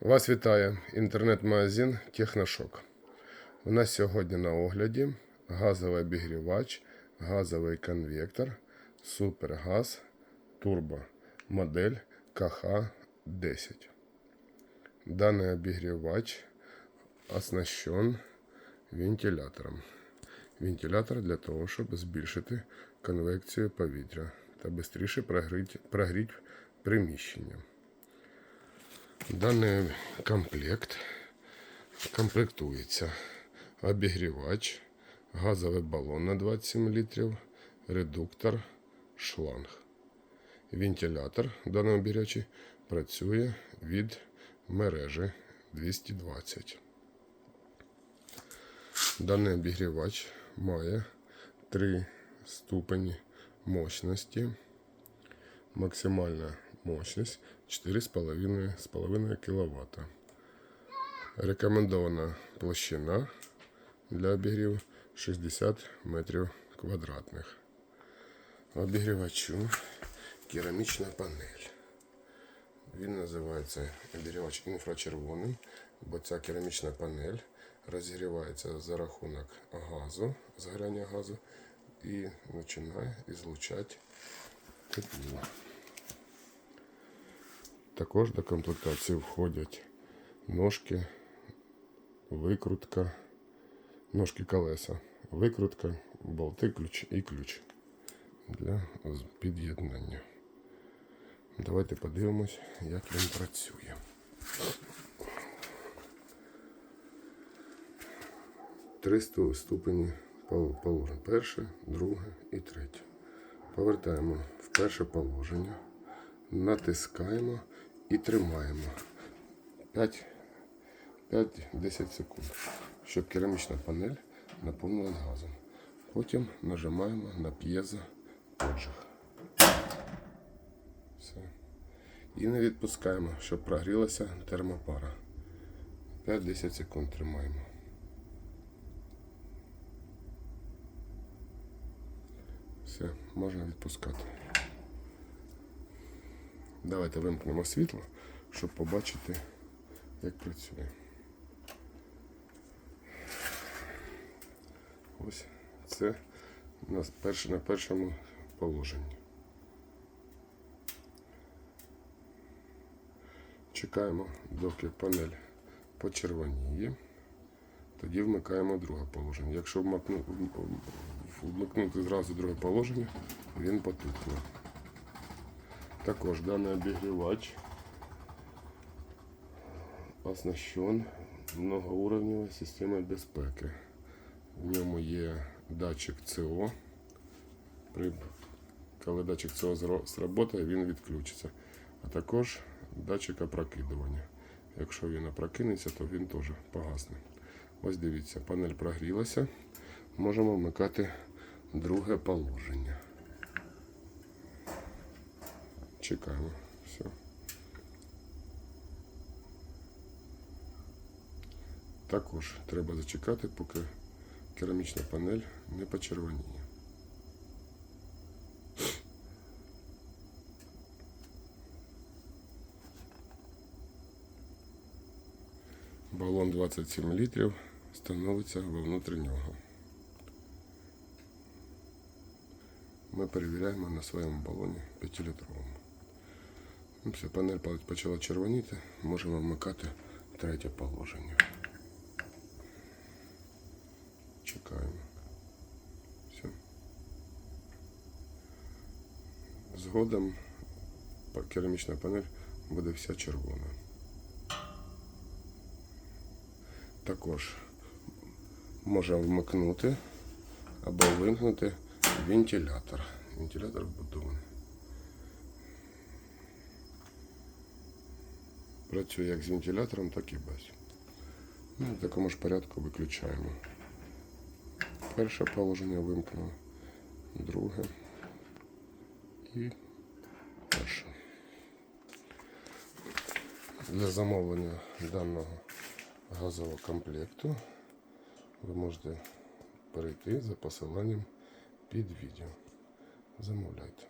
Вас вітає інтернет-магазин Техношок. У нас сьогодні на огляді газовий обігрівач, газовий конвектор, Супергаз Турбо модель КХ-10. Даний обігрівач оснащен вентилятором. Вентилятор для того, щоб збільшити конвекцію повітря та швидше прогріти, приміщення. Даний комплект комплектується обігрівач, газовий балон на 27 літрів, редуктор, шланг. Вентилятор в даному обігрівачі працює від мережі 220. Даний обігрівач має 3 ступені мощності. Максимальна мощність 4,5 кВт. Рекомендована площина для обігріву 60 метрів квадратних. Обігрівачу керамічна панель. Він називається обігрівач інфрачервоним, бо ця керамічна панель розігрівається за рахунок газу, згоряння газу і починає ізлучати тепло. Також до комплектації входять ножки, викрутка, ножки колеса, викрутка, болти ключ і ключ для під'єднання. Давайте подивимось, як він працює. Три сту- ступені пол- положень. Перше, друге і третє. Повертаємо в перше положення, натискаємо і тримаємо 5 5-10 секунд, щоб керамічна панель наповнилась газом. Потім нажимаємо на п'єзо поджиг. Все. І не відпускаємо, щоб прогрілася термопара. 5-10 секунд тримаємо. Все, можна відпускати. Давайте вимкнемо світло, щоб побачити, як працює. Ось це на, перш, на першому положенні. Чекаємо, доки панель почервоніє. Тоді вмикаємо друге положення. Якщо вмикнути зразу друге положення, він потухне. Також даний обігрівач оснащен многоуровневою системою безпеки. В ньому є датчик СО. При, коли датчик СО сработає, він відключиться. А також датчик опрокидування. Якщо він опрокинеться, то він теж погасне. Ось дивіться, панель прогрілася. Можемо вмикати друге положення. Чекаємо. Все. Також треба зачекати, поки керамічна панель не почервоніє. Балон 27 літрів становиться вовнутрі нього. Ми перевіряємо на своєму балоні 5-літровому. Все, панель почала червоніти, можемо вмикати третє положення. Чекаємо. Все. Згодом керамічна панель буде вся червона. Також можемо вмикнути або вимкнути вентилятор. Вентилятор вбудований. Працює як з вентилятором, так і без. Ну, в такому ж порядку виключаємо. Перше положення вимкнуло, друге і перше. Для замовлення даного газового комплекту ви можете перейти за посиланням під відео. Замовляйте.